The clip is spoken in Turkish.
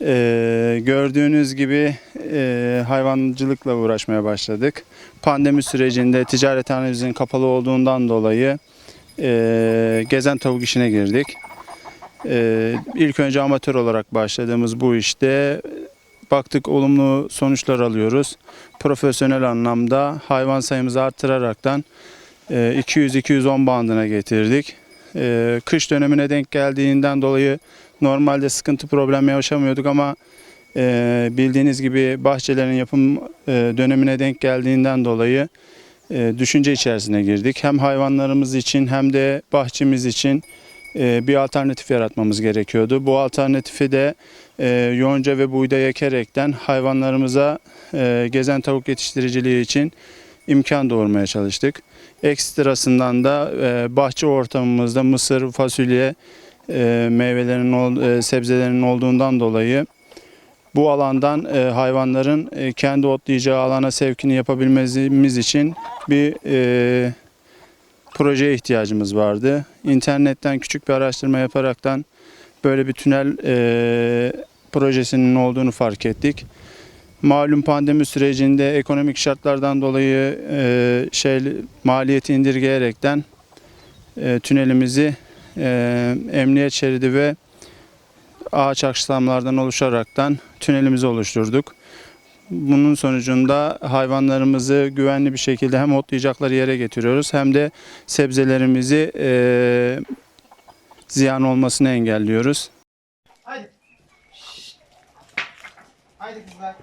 Ee, gördüğünüz gibi e, hayvancılıkla uğraşmaya başladık. Pandemi sürecinde ticarethanemizin kapalı olduğundan dolayı e, gezen tavuk işine girdik. E, ilk önce amatör olarak başladığımız bu işte baktık olumlu sonuçlar alıyoruz. Profesyonel anlamda hayvan sayımızı arttıraraktan e, 200-210 bandına getirdik. E, kış dönemine denk geldiğinden dolayı normalde sıkıntı problem yaşamıyorduk ama e, bildiğiniz gibi bahçelerin yapım e, dönemine denk geldiğinden dolayı e, düşünce içerisine girdik. Hem hayvanlarımız için hem de bahçemiz için e, bir alternatif yaratmamız gerekiyordu. Bu alternatifi de e, yonca ve buğday ekerekten hayvanlarımıza e, gezen tavuk yetiştiriciliği için imkan doğurmaya çalıştık. Ekstrasından da bahçe ortamımızda mısır, fasulye, e, meyvelerin, ol- e, sebzelerin olduğundan dolayı bu alandan e, hayvanların e, kendi otlayacağı alana sevkini yapabilmemiz için bir e, projeye ihtiyacımız vardı. İnternetten küçük bir araştırma yaparaktan böyle bir tünel projesinin olduğunu fark ettik. Malum pandemi sürecinde ekonomik şartlardan dolayı e, şey maliyeti indirgeyerekten e, tünelimizi e, emniyet şeridi ve ağaç aksamlardan oluşaraktan tünelimizi oluşturduk. Bunun sonucunda hayvanlarımızı güvenli bir şekilde hem otlayacakları yere getiriyoruz hem de sebzelerimizi e, ziyan olmasını engelliyoruz. Haydi. Şşt. Haydi kızlar.